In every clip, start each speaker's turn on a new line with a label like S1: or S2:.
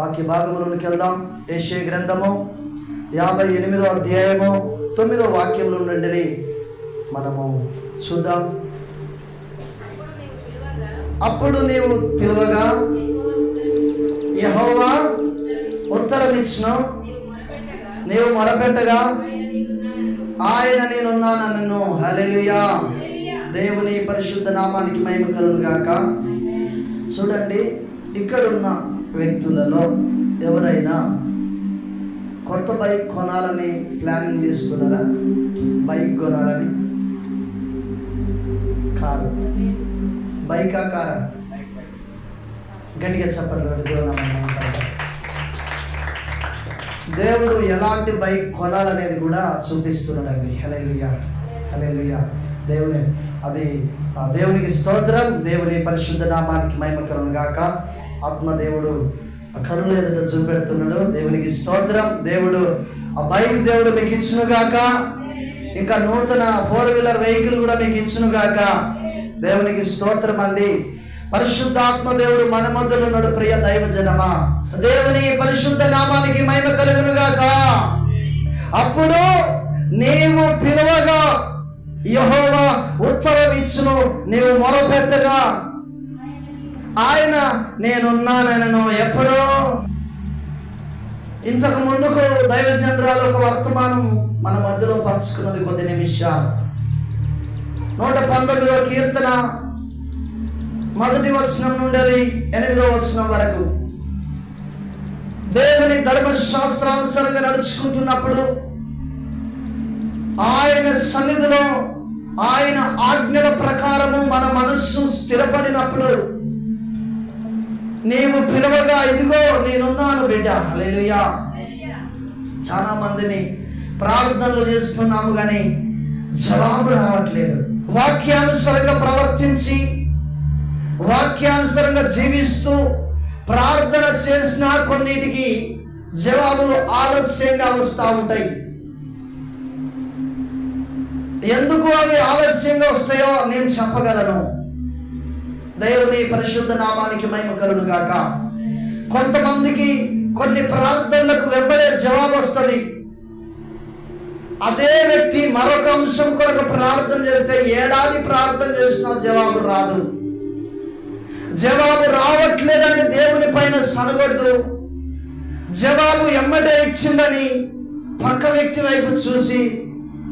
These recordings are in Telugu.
S1: వాక్య భాగంలోనికి వెళ్దాం. ఏషే గ్రంథము యాభై ఎనిమిదో అధ్యాయము తొమ్మిదో వాక్యంలో నుండి మనము చూద్దాం. అప్పుడు నీవు పిలువగా యహోవా ఉత్తరం ఇచ్చిన నీవు మొరపెట్టగా ఆయన నేనున్నాను నన్ను హలెలుయా దేవుని పరిశుద్ధ నామానికి మహిమ కలుగును చూడండి చూడండి ఇక్కడున్న వ్యక్తులలో ఎవరైనా కొత్త బైక్ కొనాలని ప్లానింగ్ చేస్తున్నారా? బైక్ కొనాలని? కారు. బైకా కారా? గట్టిగా చెప్పండి దేవుడు దేవుడు ఎలాంటి బైక్ కొనాలనేది కూడా చూపిస్తున్నాడండి హలేలుయా హలేలుయా దేవుని అది దేవునికి స్తోత్రం దేవుని పరిశుద్ధ నామానికి మహిమకరం గాక. ఆత్మదేవుడు ఆ కనుల ఎదుట చూపెడుతున్నాడు దేవునికి స్తోత్రం. దేవుడు ఆ బైక్ దేవుడు మీకు ఇచ్చును గాక. ఇంకా నూతన ఫోర్ వీలర్ వెహికల్ కూడా మీకు ఇచ్చును గాక. దేవునికి స్తోత్రం అండి. పరిశుద్ధాత్మ దేవుడు మన మొదలున్నాడు ప్రియ దైవ జనమా దేవుని పరిశుద్ధ నామానికి మహిమ కలుగును గాక. అప్పుడు నీవు పిలువగా యహోవా ఉత్తరం ఇచ్చును నీవు మొరపెట్టగా. ఆయన నేనున్నానను ఎప్పుడో. ఇంతకు ముందుకు దైవజనరాలు ఒక వర్తమానం మన మధ్యలో పంచుకున్నది కొద్ది నిమిషాలు. నూట పంతొమ్మిదో కీర్తన మొదటి వచనం నుండి ఎనిమిదో వచనం వరకు. దేవుని ధర్మశాస్త్రానుసారంగా నడుచుకుంటున్నప్పుడు ఆయన సన్నిధిలో ఆయన ఆజ్ఞల ప్రకారము మన మనస్సు స్థిరపడినప్పుడు నీవు పిలవగా ఇదిగో నేనున్నాను బిడ్డ. హల్లెలూయా. చాలా మందిని ప్రార్థనలు చేస్తున్నాము కానీ జవాబు రావట్లేదు. వాక్యానుసారంగా ప్రవర్తించి వాక్యానుసారంగా జీవిస్తూ ప్రార్థన చేసిన కొన్నిటికి జవాబులు ఆలస్యంగా వస్తూ ఉంటాయి. ఎందుకు అవి ఆలస్యంగా వస్తాయో నేను చెప్పగలను. దేవుని పరిశుద్ధ నామానికి మహిమ కలుగు గాక. కొంతమందికి కొన్ని ప్రార్థనలకు వెంబడే జవాబు వస్తుంది. అదే వ్యక్తి మరొక అంశం కొరకు ప్రార్థన చేస్తే ఏడాది ప్రార్థన చేసినా జవాబు రాదు. జవాబు రావట్లేదని దేవుని పైన సనగొద్దు జవాబు ఎమ్మటే ఇచ్చిందని పక్క వ్యక్తి వైపు చూసి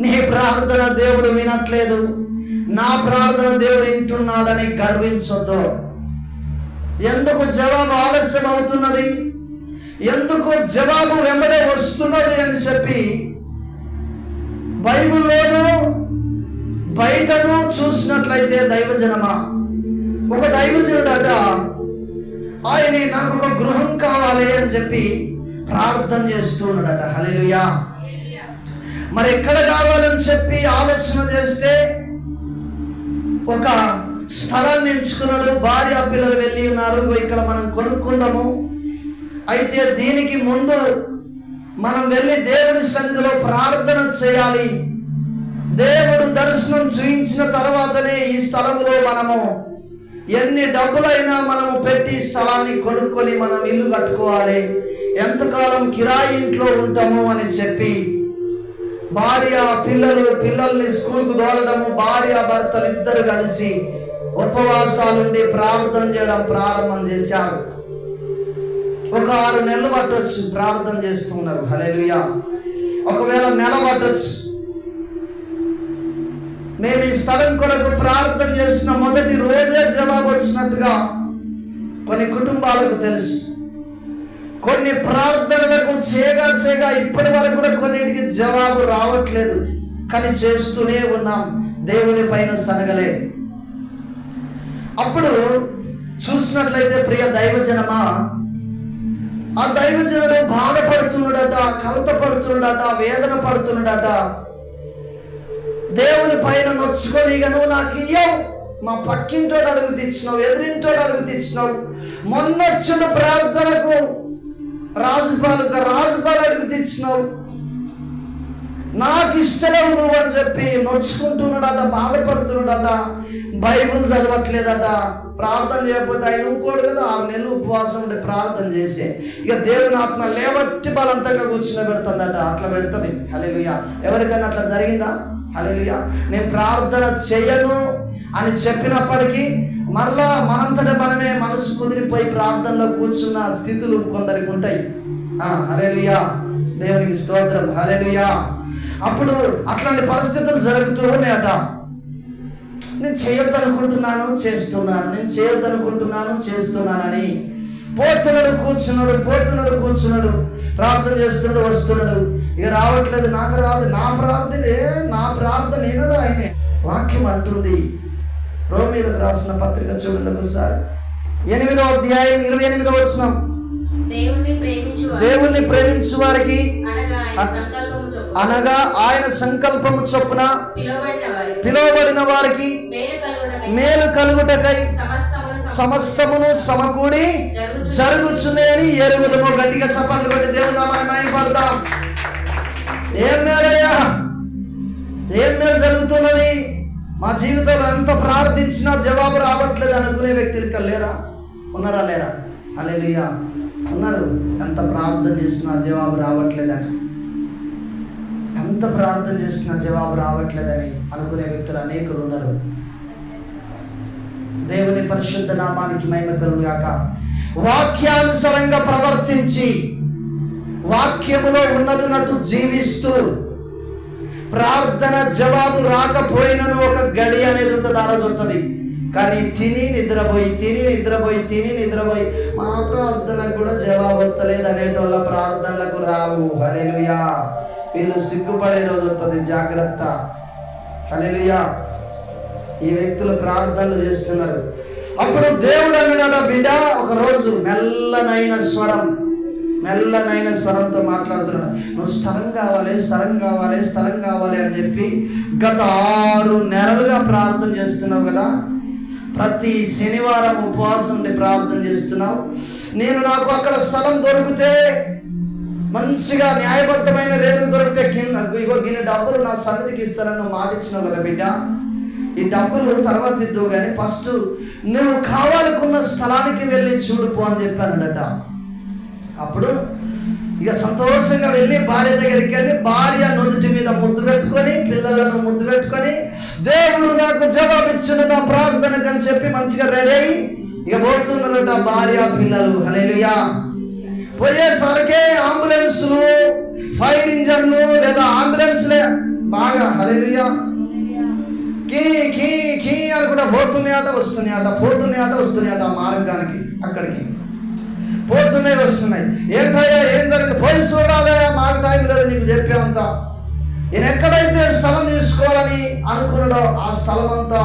S1: నీ ప్రార్థన దేవుడు వినట్లేదు. నా ప్రార్థన దేవుడు వింటున్నాడని గర్వించొద్దు. ఎందుకు జవాబు ఆలస్యం అవుతున్నది ఎందుకు జవాబు వెంబడే వస్తున్నది అని చెప్పి బైబిల్లోను బయటను చూసినట్లయితే దైవజనమా? ఒక దైవజనుడట ఆయన నాకు ఒక గృహం కావాలి అని చెప్పి ప్రార్థన చేస్తున్నాడట హల్లెలూయా. మరి ఎక్కడ కావాలని చెప్పి ఆలోచన చేస్తే ఒక స్థలాన్ని ఎంచుకున్నాడు. భార్య పిల్లలు వెళ్ళి ఉన్నారు. ఇక్కడ మనం కొనుక్కుందాము. అయితే దీనికి ముందు మనం వెళ్ళి దేవుని సన్నిధిలో ప్రార్థన చేయాలి. దేవుడు దర్శనం చూయించిన తర్వాతనే ఈ స్థలంలో మనము ఎన్ని డబ్బులైనా మనము పెట్టి స్థలాన్ని కొనుక్కొని మనం ఇల్లు కట్టుకోవాలి. ఎంతకాలం కిరాయి ఇంట్లో ఉంటాము అని చెప్పి భార్య పిల్లలు పిల్లల్ని స్కూల్కు దోలడము భార్య భర్తలు ఇద్దరు కలిసి ఉపవాసాలుండి ప్రార్థన చేయడం ప్రారంభం చేశారు. ఒక ఆరు నెలలు పట్టొచ్చు ప్రార్థన చేస్తున్నారు. హలేలుయా ఒకవేళ నెల పట్టొచ్చు. మేము ఈ స్థలం కొరకు ప్రార్థన చేసిన మొదటి రోజే జవాబు వచ్చినట్టుగా కొన్ని కుటుంబాలకు తెలుసు. కొన్ని ప్రార్థనలకు చేయగా చేయగా ఇప్పటి వరకు కూడా కొన్నిటికి జవాబు రావట్లేదు. కానీ చేస్తూనే ఉన్నాం. దేవుని పైన సనగలే. అప్పుడు చూసినట్లయితే ప్రియ దైవజనమా ఆ దైవజనుడు బాధపడుతున్నాడట కలత పడుతున్నాడట వేదన పడుతున్నాడట దేవుని పైన నొచ్చుకొని ఇక నువ్వు నాకు ఇయ్యవు. మా పక్కింటోడు అడుగు తెచ్చినావు ఎదురింటోడు అడుగు తెచ్చినావు మొన్న వచ్చిన ప్రార్థనకు రాజుపాలు రాజుపాలు అడుగు తెచ్చినావు నాకు ఇష్టలేవు నువ్వు అని చెప్పి నొచ్చుకుంటున్నాడట బాధపడుతున్నాడట బైబుల్ చదవట్లేదట. ప్రార్థన చేయకపోతే ఆయన ఊరుకోడు కదా ఆరు నెలలు ఉపవాసం ఉండే ప్రార్థన చేసే. ఇక దేవుని ఆత్మ లేవట్టి బలంతంగా కూర్చుని పెడుతుందట అట్లా పెడుతుంది. హలేలుయా ఎవరికైనా అట్లా జరిగిందా? హలేలుయా నేను ప్రార్థన చేయను అని చెప్పినప్పటికీ మరలా మనంతట మనమే మనసు కుదిరిపోయి ప్రార్థనలో కూర్చున్న స్థితులు కొందరికి ఉంటాయి. హలేలుయా దేవునికి స్తోత్రం. హలేలుయా అప్పుడు అట్లాంటి పరిస్థితులు జరుగుతూ ఉన్నాయట. నేను చేయొద్దనుకుంటున్నాను చేస్తున్నాను. నేను చేయొద్దనుకుంటున్నాను చేస్తున్నానని పోతున్నాడు కూర్చున్నాడు పోతున్నాడు కూర్చున్నాడు. ప్రార్థన చేస్తున్నాడు వస్తున్నాడు. ఇక రావట్లేదు నాకు రాదు నా ప్రార్థనే నా ప్రార్థన నేను ఆయనే. వాక్యం అంటుంది రోమిలకు రాసిన పత్రిక చూడండి ఒకసారి. ఎనిమిదో అధ్యాయం ఇరవై ఎనిమిదో వచనం.
S2: దేవుణ్ణి ప్రేమించు
S1: వారికి
S2: అనగా ఆయన సంకల్పము చొప్పున పిలువబడిన వారికి మేలు
S1: కలుగుటకై
S2: సమస్తమును
S1: సమకూడి జరుగుచున్నాయని ఎరుగుదము గట్టిగా చప్పట్లు కొట్టి దేవుని నామాన్ని మహిమపడతాం ఏం మేలయ్యా? ఏం మేలు జరుగుతున్నది? మా జీవితంలో ఎంత ప్రార్థించినా జవాబు రావట్లేదు అనుకునే వ్యక్తులు ఇక్కడ లేరా? ఉన్నారా లేరా? అలేలుయ్యా ఉన్నారు. ఎంత ప్రార్థన చేసినా జవాబు రావట్లేదని. ఎంత ప్రార్థన చేసినా జవాబు రావట్లేదని అనుకునే వ్యక్తులు అనేకులు ఉన్నారు. దేవుని పరిశుద్ధ నామానికి మహిమ గాక. వాక్యానుసరంగా ప్రవర్తించి వాక్యములో ఉన్నదినట్టు జీవిస్తూ ప్రార్థన జవాబు రాకపోయినను ఒక గడి అనేది ఉంటుంది ఆ రోజు ఉంటుంది కానీ తిని నిద్రపోయి తిని నిద్రపోయి తిని నిద్రపోయి మా ప్రార్థన కూడా జవాబు వస్తలేదు అనేటోళ్ళ ప్రార్థనలకు రావు. హలెలుయా వీళ్ళు సిగ్గుపడే రోజు వస్తుంది జాగ్రత్త. హలెలుయా ఈ వ్యక్తులు ప్రార్థనలు చేస్తున్నారు. అప్పుడు దేవుడు అన్నాడు బిడ్డ ఒక రోజు మెల్లనైన స్వరం మెల్లనైన స్వరంతో మాట్లాడుతున్నాడు. నువ్వు స్థలం కావాలి స్థలం కావాలి స్థలం కావాలి అని చెప్పి గత ఆరు నెలలుగా ప్రార్థన చేస్తున్నావు కదా. ప్రతి శనివారం ఉపవాసం ఉండి ప్రార్థన చేస్తున్నావు. నేను నాకు అక్కడ స్థలం దొరికితే మంచిగా న్యాయబద్ధమైన రేటు దొరికితే కింద ఇగో గిన్నె డబ్బులు నా సన్నిధికి ఇస్తానని నువ్వు మాట ఇచ్చినావు కదా బిడ్డ. ఈ డబ్బులు తర్వాత ఇద్దు కానీ ఫస్ట్ నువ్వు కావాలనుకున్న స్థలానికి వెళ్ళి చూడుపో అని చెప్పానట అప్పుడు ఇక సంతోషంగా వెళ్ళి భార్య దగ్గరికి వెళ్ళి భార్య నుదుటి మీద ముద్దు పెట్టుకొని పిల్లలను ముద్దు పెట్టుకొని దేవుడు నాకు జవాబిచ్చిన నా ప్రార్థనకు అని చెప్పి మంచిగా రెడీ అయ్యి ఇక పోతున్నారట భార్య పిల్లలు. హలేలుయా పోయేసరికి అంబులెన్స్లు ఫైర్ ఇంజన్లు లేదా అంబులెన్స్లే. బాగా హలేలుయా కీ కీ కీ అని కూడా పోతున్నాయట వస్తున్నాయట పోతున్నాయట వస్తున్నాయట ఆ మార్గానికి అక్కడికి. పోతున్నాయి వస్తున్నాయి. ఏంటయ్యా ఏం జరిగింది? పోయి చూడాలయ్యా మాకు టైం లేదు నీకు చెప్పేంత నేను ఎక్కడైతే స్థలం తీసుకోవాలని అనుకున్నాడో ఆ స్థలం అంతా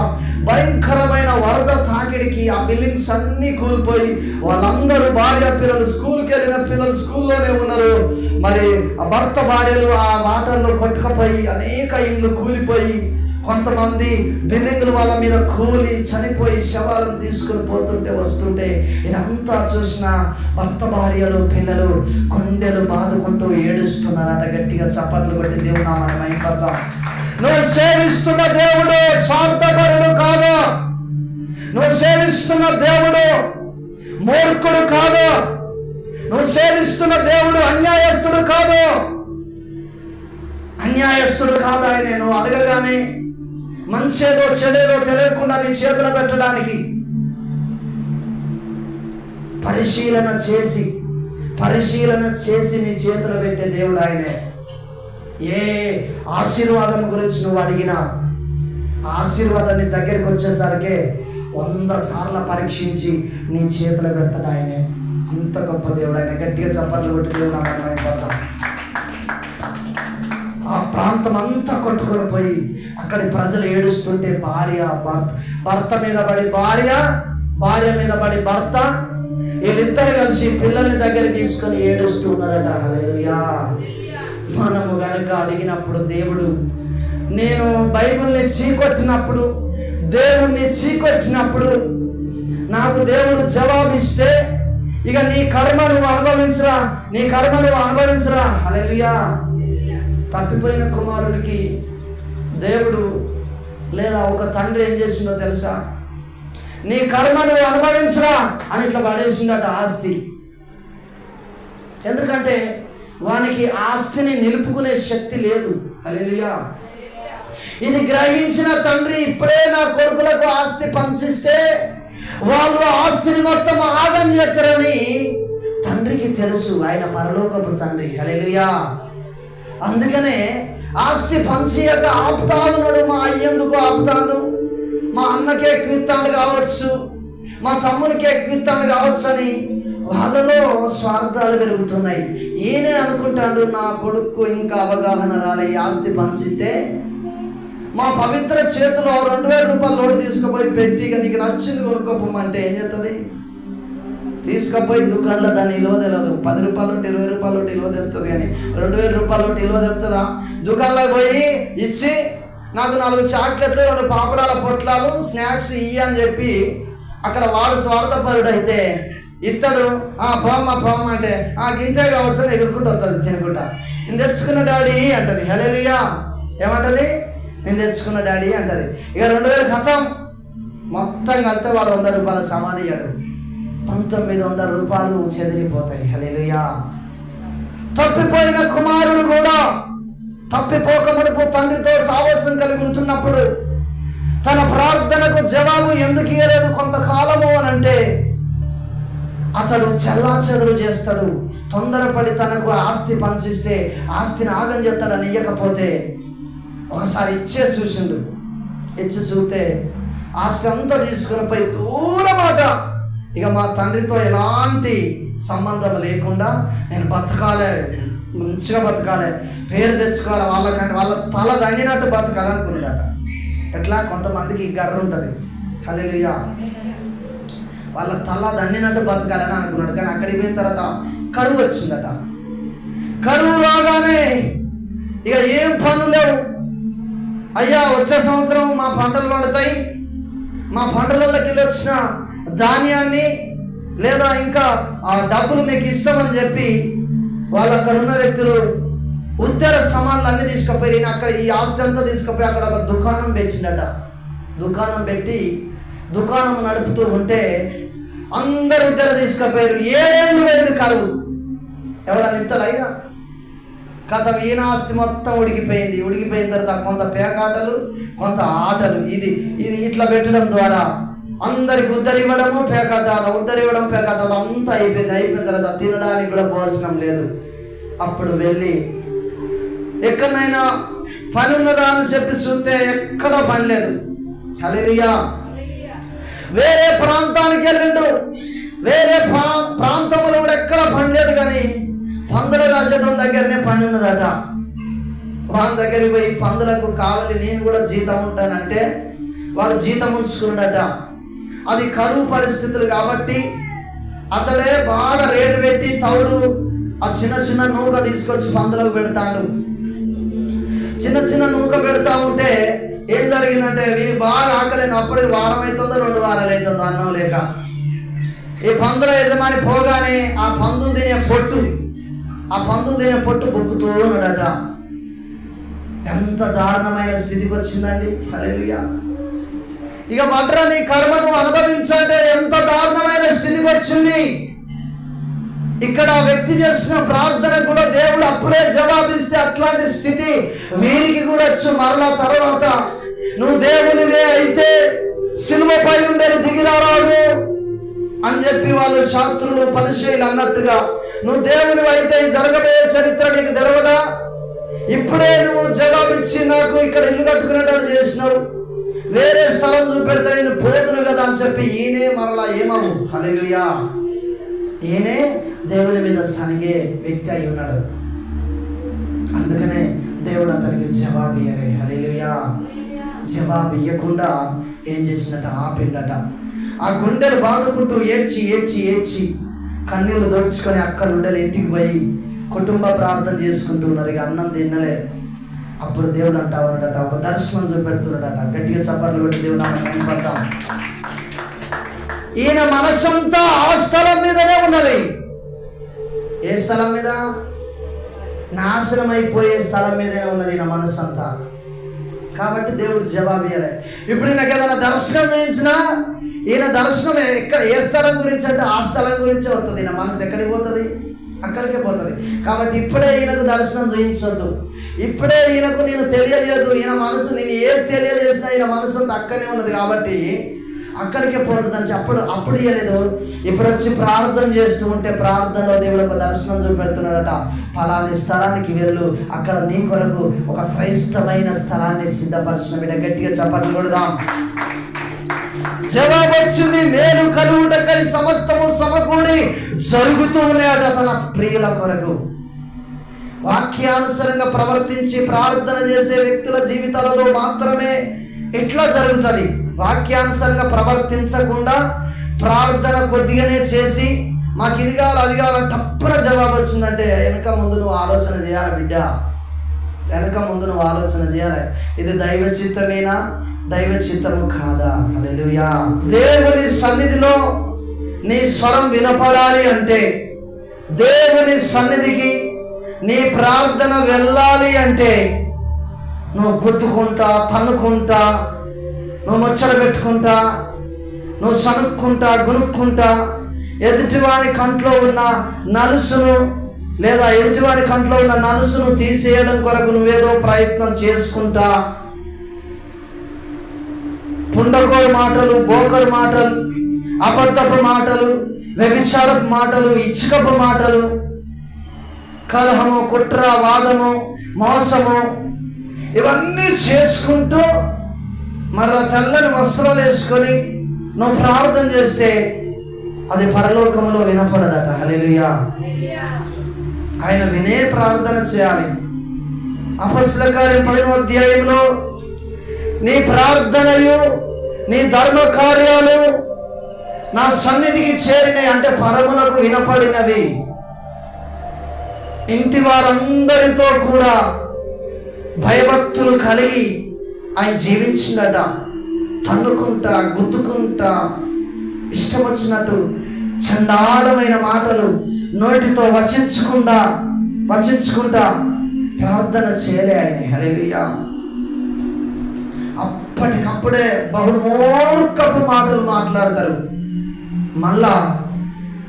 S1: భయంకరమైన వరద తాకిడికి ఆ బిల్డింగ్స్ అన్నీ కూలిపోయి వాళ్ళందరూ భార్య పిల్లలు స్కూల్కి వెళ్ళిన పిల్లలు స్కూల్లోనే ఉన్నారు. మరి ఆ భర్త భార్యలు ఆ వాటర్లో కొట్టుకపోయి అనేక ఇండ్లు కూలిపోయి కొంతమంది బిల్డింగ్ల వాళ్ళ మీద కూలి చనిపోయి శవాలను తీసుకుని పోతుంటే వస్తుంటే ఇదంతా చూసిన భర్త భార్యలు పిల్లలు కొండెలు బాదుకుంటూ ఏడుస్తున్నారట. గట్టిగా చప్పట్లు కొట్టి దేవుడు నామని మైపడతాం నువ్వు సేవిస్తున్న దేవుడు స్వార్థపరుడు కాదు. నువ్వు సేవిస్తున్న దేవుడు మూర్ఖుడు కాదు. నువ్వు సేవిస్తున్న దేవుడు అన్యాయస్తుడు కాదు. అన్యాయస్తుడు కాదు ఆయన. నువ్వు అడగగానే మంచేదో చెడేదో తెలియకుండా నీ చేతులు పెట్టడానికి. పరిశీలన చేసి పరిశీలన చేసి నీ చేతులు పెట్టే దేవుడు ఆయనే. ఏ ఆశీర్వాదం గురించి నువ్వు అడిగినా ఆశీర్వాదాన్ని దగ్గరికి వచ్చేసరికి వంద సార్లు పరీక్షించి నీ చేతులు పెడతాడు ఆయనే. అంత గొప్ప దేవుడు ఆయన. గట్టిగా చప్పట్లు పెట్టి దేవుడు నామమున ఆ ప్రాంతం అంతా కొట్టుకొని పోయి అక్కడి ప్రజలు ఏడుస్తుంటే భార్య భర్త భర్త మీద పడి భార్య భార్య మీద పడి భర్త వీళ్ళిద్దరు కలిసి పిల్లల్ని దగ్గర తీసుకొని ఏడుస్తూ ఉన్నారట. హల్లెలూయా. మనము గనక అడిగినప్పుడు దేవుడు నేను బైబిల్ని చీకొట్టినప్పుడు దేవుణ్ణి చీకొట్టినప్పుడు నాకు దేవుడు జవాబిస్తే ఇక నీ కర్మ నువ్వు అనుభవించరా? నీ కర్మ నువ్వు అనుభవించరా? హల్లెలూయా. తప్పిపోయిన కుమారునికి దేవుడు లేదా ఒక తండ్రి ఏం చేసిందో తెలుసా? నీ కర్మను అనుభవించరా అని ఇట్లా పడేసిందట ఆస్తి. ఎందుకంటే వానికి ఆస్తిని నిలుపుకునే శక్తి లేదు. అలెలియా ఇది గ్రహించిన తండ్రి ఇప్పుడే నా కొడుకులకు ఆస్తి పంచిస్తే వాళ్ళు ఆస్తిని మొత్తం ఆగం చేస్తారని తండ్రికి తెలుసు. ఆయన పరలోకపు తండ్రి. అలెలియా అందుకనే ఆస్తి పంచియక ఆపుతాడు మా అయ్యందుకు ఆపుతాడు. మా అన్నకే ఎక్కువిస్తాడు కావచ్చు మా తమ్మునికి ఎక్కువిస్తాడు కావచ్చు అని వాళ్ళలో స్వార్థాలు పెరుగుతున్నాయి. ఈయనే అనుకుంటాడు నా కొడుకు ఇంకా అవగాహన రాలే ఆస్తి పంచితే మా పవిత్ర చేతిలో రెండు వేల రూపాయలు లోడు తీసుకుపోయి పెట్టి ఇక నీకు నచ్చింది కొనుక్కోపమ్మంటే ఏం చేస్తుంది తీసుకుపోయి దుకాణంలో దాన్ని ఇలువ తెలియదు పది రూపాయలు ఇరవై రూపాయలు ఇలువ తెలుస్తుంది కానీ రెండు వేల రూపాయలు ఇలువ తెలుతుందా దుకాణంలో పోయి ఇచ్చి నాకు నాలుగు చాక్లెట్లు రెండు పాపడాల పొట్లాలు స్నాక్స్ ఇయ్యి అని చెప్పి అక్కడ వాడు స్వార్థపరుడు అయితే ఇత్తడు ఆ పోమ్మ పోమ్మ అంటే ఆ గింతే కావచ్చు అని ఎగురుకుంటూ వస్తుంది తినుకుంటా. నేను తెచ్చుకున్న డాడీ అంటది. హలేలియా ఏమంటది? నేను తెచ్చుకున్న డాడీ అంటది. ఇక రెండు వేల కథం మొత్తం కలితే వాడు వంద రూపాయల సామాన్ ఇయ్యాడు. పంతొమ్మిది వందల రూపాయలు చెదిరిపోతాయి. హలేలుయా తప్పిపోయిన కుమారుడు కూడా తప్పిపోక మునుపు తండ్రితో సావాసం కలిగి ఉంటున్నప్పుడు తన ప్రార్థనకు జవాబు ఎందుకు ఇవ్వలేదు కొంతకాలము అని అంటే అతడు చెల్లా చెదురు చేస్తాడు. తొందరపడి తనకు ఆస్తి పంచిస్తే ఆస్తిని ఆగం చేస్తాడని ఇయ్యకపోతే ఒకసారి ఇచ్చే చూసిండు. ఇచ్చి చూస్తే ఆస్తి అంతా తీసుకుని పోయి దూరమాట. ఇక మా తండ్రితో ఎలాంటి సంబంధం లేకుండా నేను బతకాలి మంచిగా బతకాలి పేరు తెచ్చుకోవాలి వాళ్ళకంటే వాళ్ళ తల దండినట్టు బతకాలి ఎట్లా? కొంతమందికి గర్ర ఉంటుంది. హల్లెలూయా. వాళ్ళ తల దండినట్టు బతకాలని అనుకున్నాడు. కానీ అక్కడికి పోయిన తర్వాత కరువు వచ్చిందట. కరువు రాగానే ఇక ఏం పనులు లేవు. అయ్యా వచ్చే సంవత్సరం మా పంటలు పండుతాయి. మా పంటలలోకి వెళ్ళి వచ్చిన ధాన్యాన్ని లేదా ఇంకా ఆ డబ్బులు మీకు ఇష్టమని చెప్పి వాళ్ళు అక్కడ ఉన్న వ్యక్తులు ఉత్తర సామాన్లు అన్ని తీసుకుపోయి నేను అక్కడ ఈ ఆస్తి అంతా తీసుకుపోయి అక్కడ ఒక దుకాణం పెట్టిండట. దుకాణం పెట్టి దుకాణం నడుపుతూ ఉంటే అందరు ఉద్దర తీసుకుపోయారు. ఏడేళ్ళు వెళ్ళి కరువు. ఎవరన్నా ఇత్తలేగా కథ ఈయన ఆస్తి మొత్తం ఉడికిపోయింది. ఉడికిపోయిన తర్వాత కొంత పేకాటలు కొంత ఆటలు. ఇది ఇది ఇట్లా పెట్టడం ద్వారా అందరికి ఉద్దరివ్వడము పేకాటాట ఉద్దరివ్వడం పేకాటాలు అంతా అయిపోయింది. అయిపోయిన తర్వాత తినడానికి కూడా భోజనం లేదు. అప్పుడు వెళ్ళి ఎక్కడైనా పని ఉన్నదా అని చెప్పి చూస్తే ఎక్కడ పని లేదు. హల్లెలూయా. వేరే ప్రాంతానికి వెళ్ళిండు. వేరే ప్రా ప్రాంతంలో కూడా ఎక్కడ పని లేదు కానీ పందుల కాసేటం దగ్గరనే పని ఉన్నదట. వాని దగ్గరికి పోయి పందులకు కావాలి నేను కూడా జీతం ఉంటానంటే వాడు జీతం ఉంచుకున్నాడట. అది కరువు పరిస్థితులు కాబట్టి అతడే బాగా రేటు పెట్టి తౌడు ఆ చిన్న చిన్న నూక తీసుకొచ్చి పందులకు పెడతాడు. చిన్న చిన్న నూక పెడతా ఉంటే ఏం జరిగిందంటే వీళ్ళు బాగా ఆకలేదు అప్పుడు వారం అవుతుందో రెండు వారాలు అవుతుందో అన్నం లేక. ఈ పందుల యజమాని పోగానే ఆ పందులు తినే పొట్టు ఆ పందులు తినే పొట్టు బొక్కుతూ ఉన్నాడట. ఎంత దారుణమైన స్థితికి వచ్చిందండి. హల్లెలూయా. ఇక మడ్ర నీ కర్మను అనుభవించంటే ఎంత దారుణమైన స్థితికి వచ్చింది. ఇక్కడ వ్యక్తి చేసిన ప్రార్థన కూడా దేవుడు అప్పుడే జవాబిస్తే అట్లాంటి స్థితి వీరికి కూడా వచ్చు. మరలా తర్వాత నువ్వు దేవునివే అయితే సినిమాపై ఉండేది దిగిరారాదు అని చెప్పి వాళ్ళు శాస్త్రులు పరిశీలు అన్నట్టుగా నువ్వు దేవునివి అయితే జరగబోయే చరిత్ర నీకు తెలవదా? ఇప్పుడే నువ్వు జవాబిచ్చి నాకు ఇక్కడ ఇల్లు కట్టుకునేటట్టు చేసినావు. వేరే స్థలం చూపెడితే నేను పోతును కదా అని చెప్పి ఈయనే మరలా ఏమవు హల్లెలూయా. ఈయనే దేవుని మీద సనిగే వ్యక్తి అయి ఉన్నాడు. అందుకనే దేవుడు అతనికి జవాబు ఇయ్యలే. హల్లెలూయా. జవాబు ఇవ్వకుండా ఏం చేసినట ఆపిండట. ఆ గుండెలు బాదుకుంటూ ఏడ్చి ఏడ్చి ఏడ్చి కన్నీళ్ళు దొడుచుకొని అక్క నుండి ఇంటికి పోయి కుటుంబ ప్రార్థన చేసుకుంటూ ఉన్నారు. ఇక అన్నం తినలే. అప్పుడు దేవుడు అంటా ఉన్నాడట ఒక దర్శనం చూపెడుతున్నాడట. గట్టిగా చప్పట్లు పెట్టి దేవుడు నామం పడతాం ఈయన మనసంతా ఆ స్థలం మీదనే ఉన్నది. ఏ స్థలం మీద? నాశనం అయిపోయే స్థలం మీదనే ఉన్నది ఈయన మనసు అంతా కాబట్టి దేవుడు జవాబు ఇవ్వలే ఇప్పుడు నాకు ఏదైనా దర్శనం చేయించినా ఈయన దర్శనం ఎక్కడ ఏ స్థలం గురించి అంటే ఆ స్థలం గురించే వస్తుంది. ఈయన మనసు ఎక్కడికి పోతుంది? అక్కడికే పోతుంది. కాబట్టి ఇప్పుడే ఈయనకు దర్శనం చూయించొద్దు. ఇప్పుడే ఈయనకు నేను తెలియలేదు. ఈయన మనసు నేను ఏది తెలియజేసినా ఈయన మనసు అంతా అక్కడనే ఉన్నది కాబట్టి అక్కడికే పోతుంది అని అప్పుడు అప్పుడు ఇవ్వలేదు ఇప్పుడు వచ్చి ప్రార్థన చేస్తూ ఉంటే ప్రార్థనలో దేవుడు ఒక దర్శనం చూపెడుతున్నాడట. ఫలాని స్థలానికి వెళ్ళు. అక్కడ నీ కొరకు ఒక శ్రేష్టమైన స్థలాన్ని సిద్ధపరచిన బిడ్డ. గట్టిగా చప్పట్లు కొడదాం. జవాబు వచ్చింది నేను కలుగుటకై సమస్తము సమకూడి జరుగుతూ ఉన్నాయట తన ప్రియుల కొరకు. వాక్యానుసరంగా ప్రవర్తించి ప్రార్థన చేసే వ్యక్తుల జీవితాలలో మాత్రమే ఎట్లా జరుగుతుంది. వాక్యానుసరంగా ప్రవర్తించకుండా ప్రార్థన కొద్దిగానే చేసి మాకు ఇది కావాలి అది కావాలి తప్పున జవాబు వచ్చిందంటే వెనక ముందు నువ్వు ఆలోచన చేయాలి బిడ్డ. వెనక ముందు నువ్వు ఆలోచన చేయాలి. ఇది దైవ చిత్తమేనా? దైవ చిత్తము కాదా? అలెలుయా దేవుని సన్నిధిలో నీ స్వరం వినపడాలి అంటే దేవుని సన్నిధికి నీ ప్రార్థన వెళ్ళాలి అంటే నువ్వు గుద్దుకుంటా తన్నుకుంటా నువ్వు ముచ్చట పెట్టుకుంటా నువ్వు సనుక్కుంటా గునుక్కుంటా ఎదుటివారి కంట్లో ఉన్న నలుసును లేదా ఎదుటివారి కంట్లో ఉన్న నలుసును తీసేయడం కొరకు నువ్వేదో ప్రయత్నం చేసుకుంటా పుండకోడు మాటలు బోకరు మాటలు అబద్ధపు మాటలు వ్యభిచారపు మాటలు ఇచ్చుకపు మాటలు కలహము కుట్ర వాదము మోసము ఇవన్నీ చేసుకుంటూ మరలా తెల్లని వస్త్రాలు వేసుకొని నువ్వు ప్రార్థన చేస్తే అది పరలోకంలో వినపడదట. హలేలుయా ఆయన వినే ప్రార్థన చేయాలి. అపస్ల కార్యం పదివ అధ్యాయంలో నీ ప్రార్థనలు నీ ధర్మ కార్యాలు నా సన్నిధికి చేరినాయి అంటే పరములకు వినపడినవి. ఇంటి వారందరితో కూడా భయభక్తులు కలిగి ఆయన జీవించిందట తన్నుకుంటా గుద్దుకుంటా ఇష్టం వచ్చినట్టు చండాలమైన మాటలు నోటితో వచించకుండా వచించుకుంటా ప్రార్థన చేయలే ఆయన. హల్లెలూయా. అప్పటికప్పుడే బహుమూర్ఖపు మాటలు మాట్లాడతారు. మళ్ళా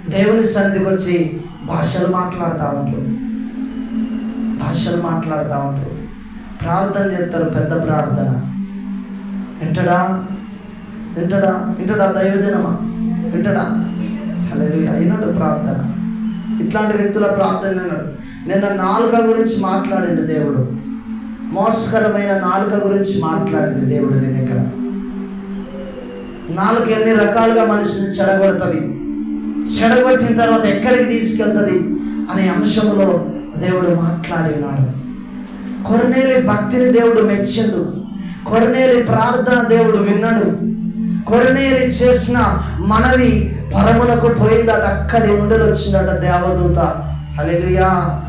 S1: దేవుని సన్నిధికి వచ్చి భాషలు మాట్లాడుతూ ఉంటారు భాషలు మాట్లాడుతూ ఉంటారు ప్రార్థన చేస్తారు పెద్ద ప్రార్థన. వింటడా? వింటడా? వింటడా దైవజనమా? వింటడా? అలా అయినాడు ప్రార్థన. ఇట్లాంటి వ్యక్తుల ప్రార్థన నిన్న నాలుక గురించి మాట్లాడండి దేవుడు. మోసకరమైన నాలుక గురించి మాట్లాడిండు దేవుడు నేను ఇక్కడ నాలుక ఎన్ని రకాలుగా మనిషిని చెడగొడుతుంది. చెడగొట్టిన తర్వాత ఎక్కడికి తీసుకెళ్తుంది అనే అంశంలో దేవుడు మాట్లాడినాడు. కొరనేలి భక్తిని దేవుడు మెచ్చిండు. కొరనేలి ప్రార్థన దేవుడు విన్నాడు. కొరనేలి చేసిన మనవి పరములకు పోయిందట అక్కడి నుండి వచ్చిందట దేవదూత. అలెలుయా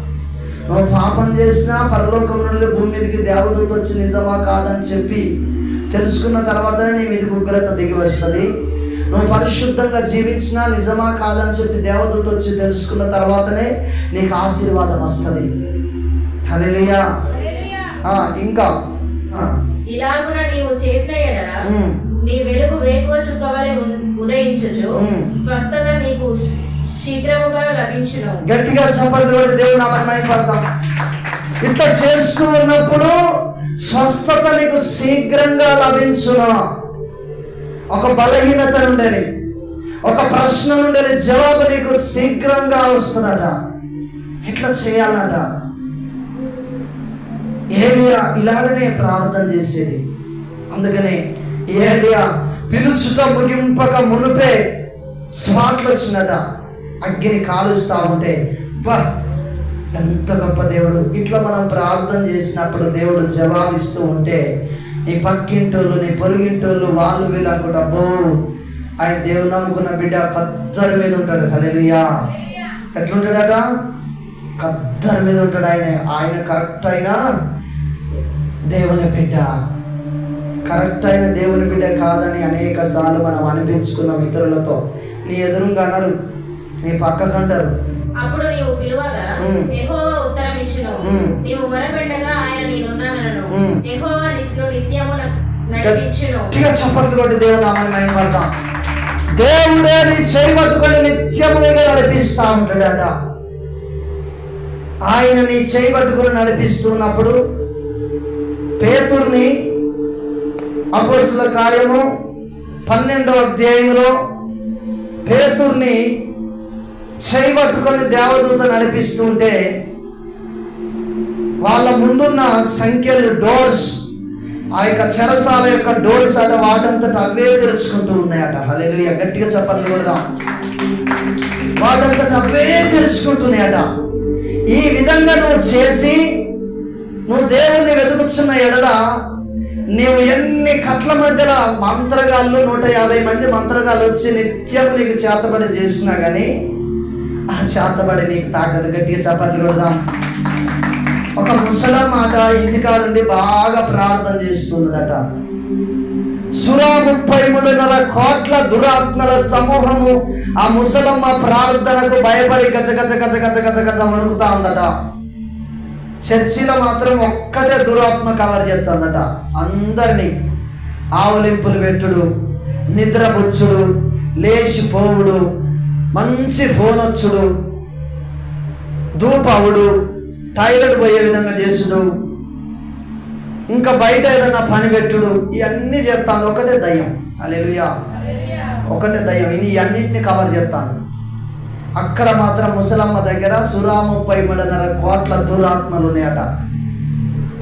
S1: నువ్వు పాపం చేసినా పరలోకం నుండి భూమి మీదకి దేవదూత వచ్చి నిజమా కాదని చెప్పి తెలుసుకున్న తర్వాతనే నీ మీదకి ఉగ్రత దిగి వస్తుంది. నువ్వు పరిశుద్ధంగా జీవించినా నిజమా కాదని చెప్పి దేవదూత వచ్చి తెలుసుకున్న తర్వాతనే నీకు ఆశీర్వాదం వస్తుంది. హల్లెలూయా. ఆ, ఇంకా.
S2: ఇలాగున నీవు
S1: ఉమ్,
S2: నీ వెలుగు వేకువ చుక్కవలె ఉ- ఉదయించుచు
S1: ఉమ్.
S2: స్వస్థత నీకు శీఘ్రముగా లభించును.
S1: గట్టిగా చెప్పండి దేవుడు దేవుడు పడతాం ఇట్లా చేస్తూ ఉన్నప్పుడు స్వస్థత నీకు శీఘ్రంగా లభించును. ఒక బలహీనత నుండి ఒక ప్రశ్న నుండి జవాబు నీకు శీఘ్రంగా వస్తుందట. ఇట్లా చేయాలట. ఏలియా ఇలాగనే ప్రార్థన చేసేది. అందుకనే ఏలియా పిలుచుట ముగింపక మునిపే స్మార్ట్లు వచ్చినట. అగ్గిని కాలుస్తూ ఉంటే వా ఎంత గొప్ప దేవుడు. ఇట్లా మనం ప్రార్థన చేసినప్పుడు దేవుడు జవాబిస్తూ ఉంటే నీ పక్కింటోళ్ళు నీ పొరుగింటోళ్ళు వాళ్ళు వీళ్ళు అనుకుంటా అబ్బో ఆయన దేవుడు నమ్ముకున్న బిడ్డ కద్దరి మీద ఉంటాడు. హలెలుయా ఎట్లుంటాడట కద్దరి మీద ఉంటాడు ఆయన. ఆయన కరెక్ట్ అయినా దేవుని బిడ్డ. కరెక్ట్ అయిన దేవుని బిడ్డ కాదని అనేక సార్లు మనం అనిపించుకున్నాం ఇతరులతో. నీ ఎదురుగా అన్నారు నీ పక్కకు అంటారు
S2: అప్పుడు నీవు పిలువగా. యెహోవా ఉత్తరం ఇచ్చును. నీవు మొరపెట్టగా ఆయన నేనున్నానను. యెహోవా నిన్ను నిత్యము న- నడిపించును
S1: గట్టిగా చప్పట్లు కొట్టి దేవుడు నామని మేము పడతాం దేవుడే నీ చేయి పట్టుకొని నిత్యముగా నడిపిస్తా ఉంటాడట ఆయన నీ చేయి పట్టుకొని నడిపిస్తున్నప్పుడు పేతుర్ని అపోస్తుల కార్యము పన్నెండవ అధ్యాయంలో పేతుర్ని చేయి పట్టుకొని దేవదూత నడిపిస్తుంటే వాళ్ళ ముందున్న సంఖ్యలు డోర్స్ ఆ యొక్క చెరసాల యొక్క డోర్స్ అట వాటంతట అవే తెరుచుకుంటూ ఉన్నాయట. హల్లెలూయా గట్టిగా చెప్పండి కూడా వాటంతట అవే తెరుచుకుంటున్నాయట. ఈ విధంగా నువ్వు చేసి నువ్వు దేవుణ్ణి వెతుకుతున్న ఎడల నీవు ఎన్ని కట్ల మధ్యలో మంత్రగాళ్ళు నూట యాభై మంది మంత్రగాళ్ళు వచ్చి నిత్యం నీకు చేతబడి చేసినా కానీ ఆ చేతబడి నీకు తాకదు గట్టిగా చప్పట్లు కొడదాం ఒక ముసలం మాట ఇంటికాడ నుండి బాగా ప్రార్థన చేస్తున్నదట. సురా ముప్పై మూడున్నర కోట్ల దురాత్మల సమూహము ఆ ముసలమ్మ ప్రార్థనకు భయపడి గజ గజ గజ గజ గజ గజ వణుకుతా ఉందట. చర్చిలో మాత్రం ఒక్కటే దురాత్మ కవర్ చేస్తుందట. అందరినీ ఆవులింపులు పెట్టుడు నిద్రపుచ్చుడు లేచిపోవుడు మంచి ఫోన్ వచ్చుడు దూపవుడు టాయిలెట్ పోయే విధంగా చేసుడు. ఇంకా బయట ఏదైనా పని పెట్టుడు. ఇవన్నీ చేస్తాను ఒకటే దయ్యం. అలెలుయా ఒకటే దయ్యం. ఇని అన్నిటిని కవర్ చేస్తాను అక్కడ మాత్రం ముసలమ్మ దగ్గర సురా ముప్పై మూడున్నర కోట్ల దురాత్మలు ఉన్నాయట.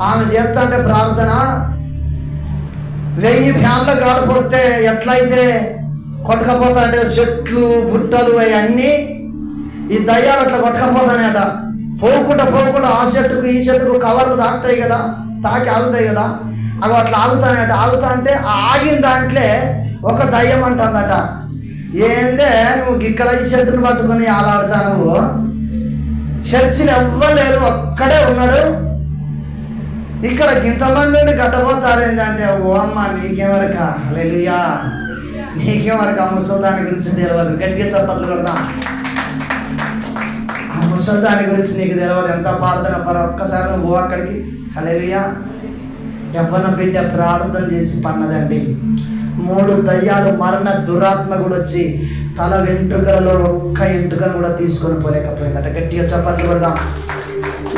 S1: ఆమె చేస్తా అంటే ప్రార్థన. వెయ్యి ఫ్యాన్లు గాడిపోతే ఎట్లయితే కొట్టకపోతా చెట్లు బుట్టలు అవన్నీ ఈ దయ్యాలు అట్లా కొట్టకపోతానట. పోకుండా పోకుండా ఆ చెట్టుకు ఈ చెట్టుకు కవర్లు తాకుతాయి కదా తాకి ఆగుతాయి కదా అవి అట్లా ఆగుతానట. ఆగుతా అంటే ఆగిన దాంట్లో ఒక దయ్యం అంటుందట. ఏందే నువ్వు ఇక్కడ ఈ చెట్టును పట్టుకొని ఆలాడుతా నువ్వు? చర్చిలు ఎవ్వలేరు ఒక్కడే ఉన్నాడు. ఇక్కడ ఇంతమంది కట్టబోతారు ఏంటంటే ఓ అమ్మ నీకేమరక అలెలుయా నీకేమరక ఆ ముసల్దాని గురించి తెలియదు గట్టిగా చప్పట్లు కొడదాం. ఆ ముసల్దాని గురించి నీకు తెలియదు ఎంత ప్రార్థన పర ఒక్కసారి నువ్వు అక్కడికి. హలేలియా యవ్వన బిడ్డ ప్రార్థన చేసి పన్నదండి. మూడు దయ్యాలు మరణ దురాత్మ కూడా వచ్చి తల వెంట్రుకలలో ఒక్క ఎంట్రుకను కూడా తీసుకొని పోలేకపోయిందట. గట్టిగా చప్పట్లు కొడదాం.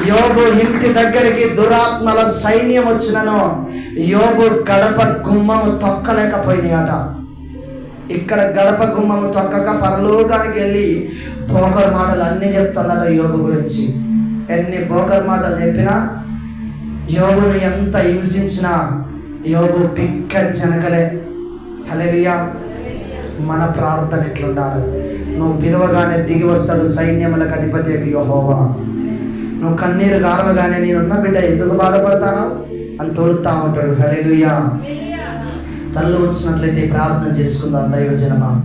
S1: యోగు ఇంటి దగ్గరికి దురాత్మల సైన్యం వచ్చినను యోగు గడప గుమ్మము తొక్కలేకపోయినాయట. ఇక్కడ గడప గుమ్మము తొక్కక పరలోకానికి వెళ్ళి బోకర్ మాటలు అన్నీ చెప్తుందట యోగు గురించి. ఎన్ని బోకర్ మాటలు చెప్పినా యోగును ఎంత హింసించినా యోగు పిక్క జనకలే. హలెలియా మన ప్రార్థన ఎట్లుండాలి? నువ్వు పిలవగానే దిగి వస్తాడు సైన్యములకు అధిపతి యోహోవా. నువ్వు కన్నీరు గారవగానే నేనున్న బిడ్డ ఎందుకు బాధపడతాను అని తోడుతా ఉంటాడు. హలెలుయా తల్లు వచ్చినట్లయితే ప్రార్థన చేసుకుందాం దైవజనమా.